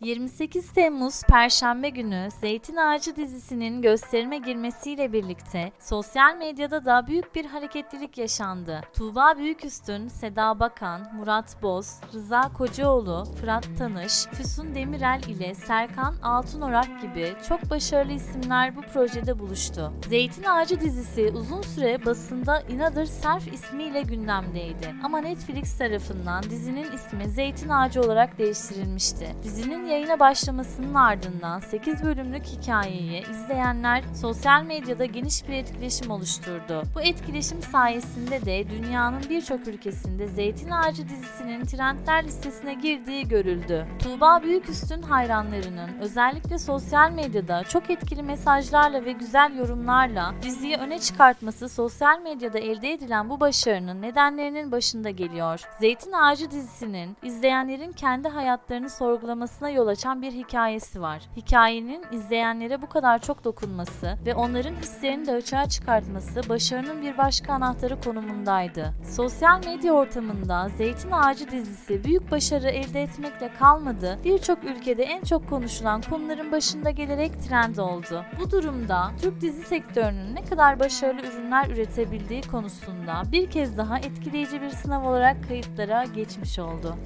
28 Temmuz Perşembe günü Zeytin Ağacı dizisinin gösterime girmesiyle birlikte sosyal medyada da büyük bir hareketlilik yaşandı. Tuğba Büyüküstün, Seda Bakan, Murat Boz, Rıza Kocaoğlu, Fırat Tanış, Füsun Demirel ile Serkan Altınorak gibi çok başarılı isimler bu projede buluştu. Zeytin Ağacı dizisi uzun süre basında Inadır Serf ismiyle gündemdeydi. Ama Netflix tarafından dizinin ismi Zeytin Ağacı olarak değiştirilmişti. Dizinin yayına başlamasının ardından 8 bölümlük hikayeyi izleyenler sosyal medyada geniş bir etkileşim oluşturdu. Bu etkileşim sayesinde de dünyanın birçok ülkesinde Zeytin Ağacı dizisinin trendler listesine girdiği görüldü. Tuğba Büyüküstün hayranlarının özellikle sosyal medyada çok etkili mesajlarla ve güzel yorumlarla diziyi öne çıkartması sosyal medyada elde edilen bu başarının nedenlerinin başında geliyor. Zeytin Ağacı dizisinin izleyenlerin kendi hayatlarını sorgulamasına yol açan bir hikayesi var. Hikayenin izleyenlere bu kadar çok dokunması ve onların hislerini de açığa çıkartması başarının bir başka anahtarı konumundaydı. Sosyal medya ortamında Zeytin Ağacı dizisi büyük başarı elde etmekle kalmadı, birçok ülkede en çok konuşulan konuların başında gelerek trend oldu. Bu durumda Türk dizi sektörünün ne kadar başarılı ürünler üretebildiği konusunda bir kez daha etkileyici bir sınav olarak kayıtlara geçmiş oldu.